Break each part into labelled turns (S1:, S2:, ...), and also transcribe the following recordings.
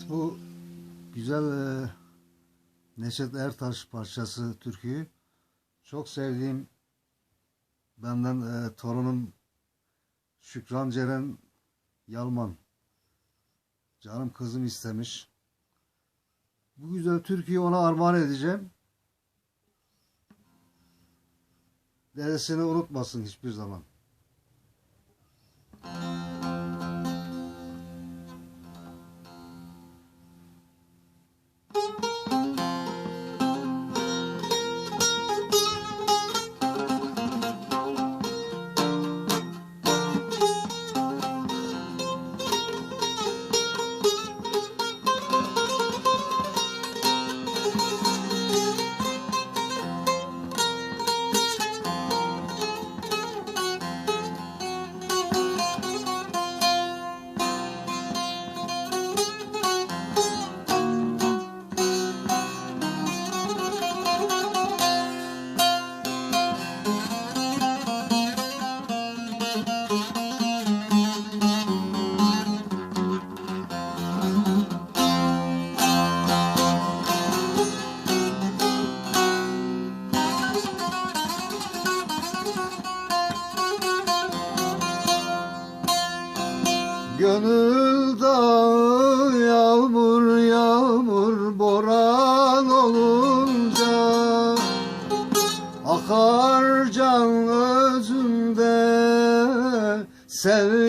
S1: Evet bu güzel e, Neşet Ertaş parçası türküyü çok sevdiğim benden e, torunum Şükran Ceren Yalman canım kızım istemiş. Bu güzel türküyü ona armağan edeceğim. Dedesini unutmasın hiçbir zaman. Sel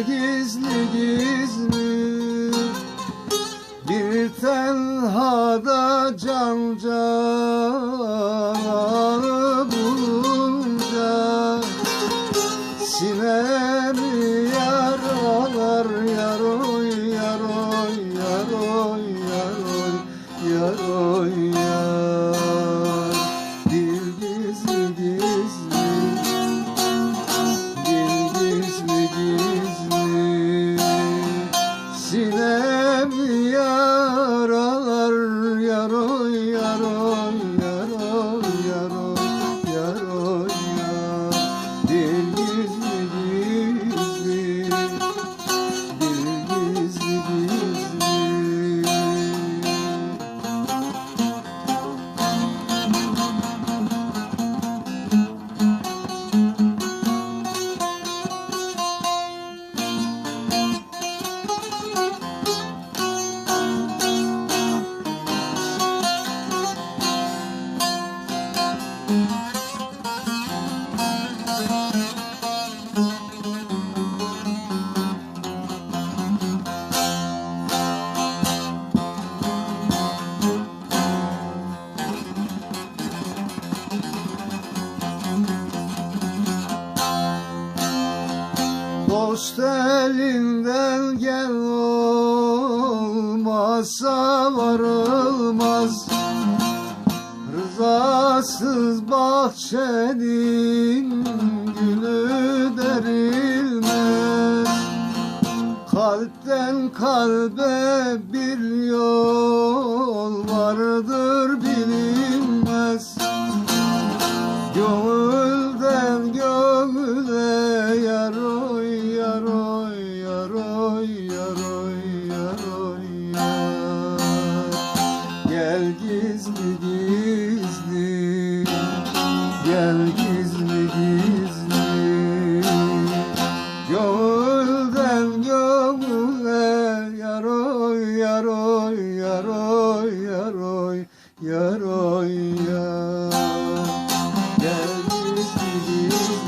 S1: Dost elinden gel olmazsa varılmaz. Rızasız bahçenin gülü derilmez. Kalpten kalbe bir yol vardır Gel gizli gizli. Gel gizli gizli. Gönülden gönüle yaroy yaroy yaroy yaroy yaroy yar Gel gizli gizli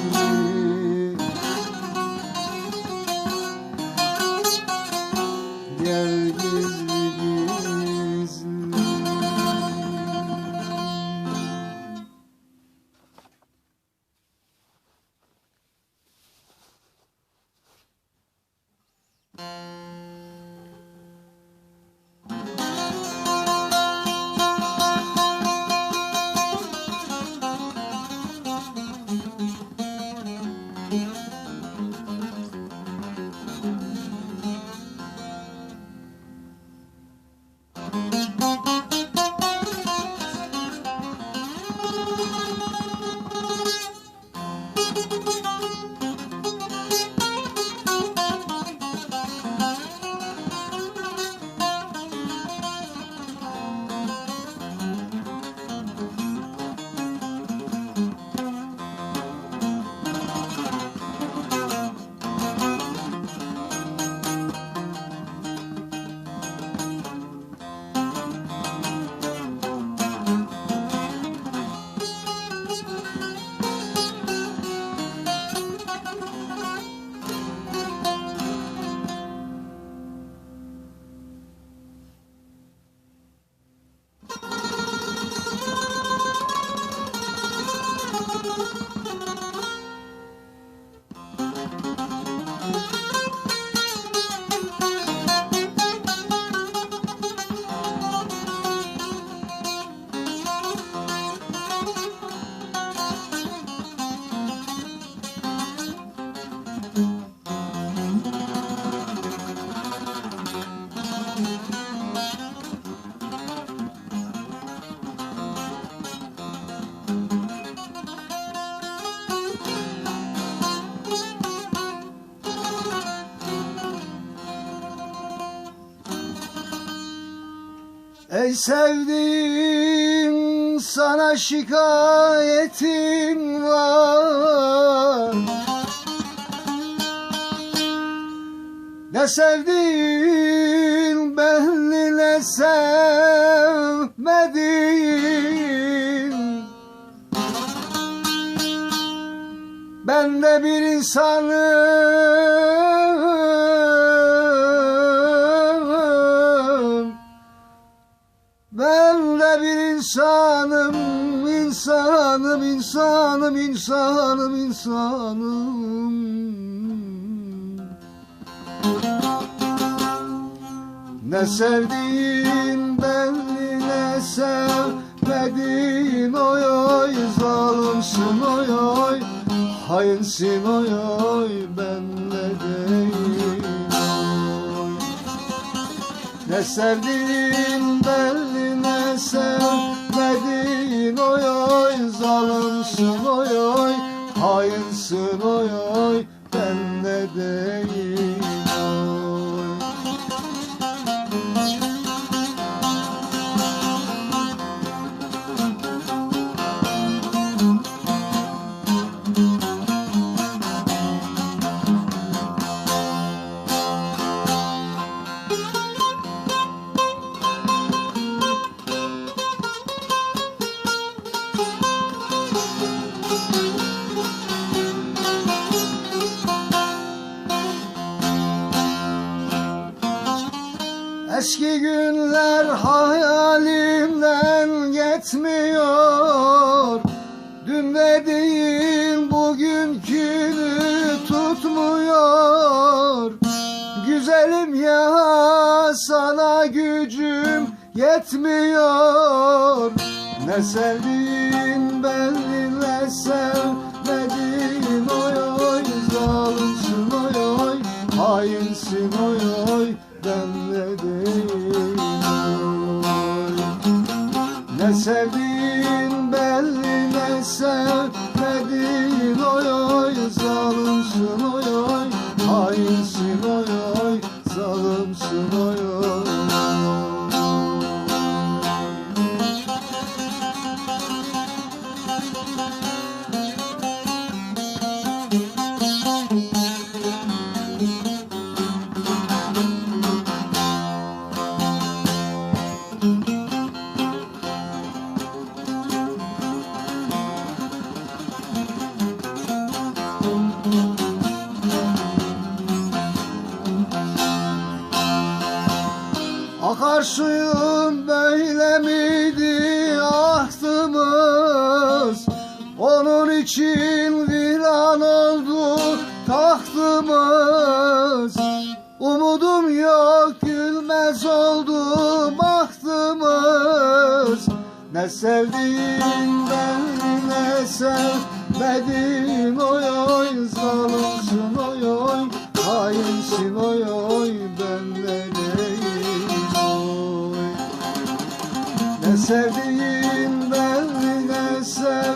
S1: Ey sevdiğim sana şikayetim var. Ne sevdin belli ne sevmedin Ben de bir insanım insanım insanım insanım insanım insanım. Ne sevdiğin belli ne sevmediğin oy oy Zalimsin oy oy. Hainsin oy oy Ben ne değil. Oy Ne sevdiğin belli Eski günler hayalimden geçmiyor. Dün dediğin bugünkünü tutmuyor. Güzelim ya sana gücüm yetmiyor. Ne sevdiğin belli ne sevmediğin oy oy Zalimsin oy oy hainsin oy oy Ben ne sevdiğin belli ne sevmediğin oy oy Zalimsin oy oy. Hainsin oy oy. Zalimsin Akarsuyun böyle miydi ahtımız? Onun için viran oldu tahtımız. Umudum yok gülmez oldu bahtımız. Ne sevdiğin belli ne sevmediğin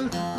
S1: ne